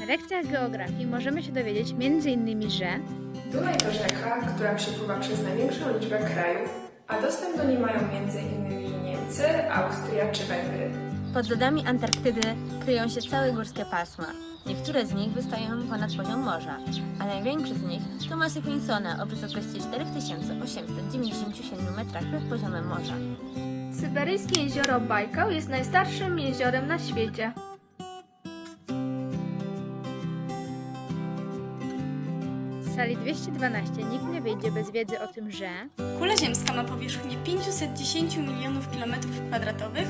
Na lekcjach geografii możemy się dowiedzieć m.in., że Dunaj to rzeka, która przepływa przez największą liczbę krajów, a dostęp do niej mają m.in. Niemcy, Austria czy Węgry. Pod lodami Antarktydy kryją się całe górskie pasma. Niektóre z nich wystają ponad poziom morza, a największy z nich to masyw Wilsona o wysokości 4897 metrach nad poziomem morza. Syberyjskie jezioro Bajkał jest najstarszym jeziorem na świecie. Z sali 212 nikt nie wyjdzie bez wiedzy o tym, że Kula ziemska ma powierzchnię 510 milionów kilometrów kwadratowych,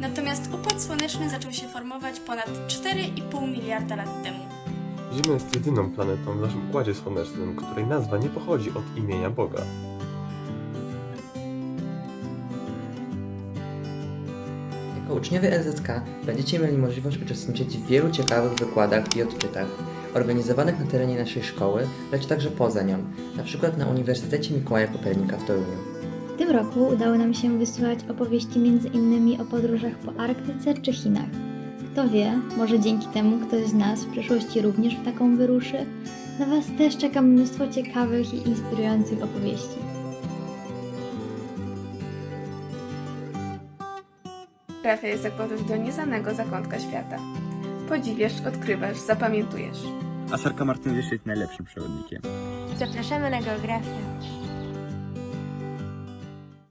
natomiast układ słoneczny zaczął się formować ponad 4,5 miliarda lat temu. Ziemia jest jedyną planetą w naszym Układzie Słonecznym, której nazwa nie pochodzi od imienia Boga. Uczniowie LZK będziecie mieli możliwość uczestniczyć w wielu ciekawych wykładach i odczytach organizowanych na terenie naszej szkoły, lecz także poza nią, na przykład na Uniwersytecie Mikołaja Kopernika w Toruniu. W tym roku udało nam się wysłać opowieści m.in. o podróżach po Arktyce czy Chinach. Kto wie, może dzięki temu ktoś z nas w przyszłości również w taką wyruszy. Na Was też czeka mnóstwo ciekawych i inspirujących opowieści. Geografia jest jak podróż do nieznanego zakątka świata. Podziwiasz, odkrywasz, zapamiętujesz. A Sarka Martynowicz jest najlepszym przewodnikiem. Zapraszamy na geografię.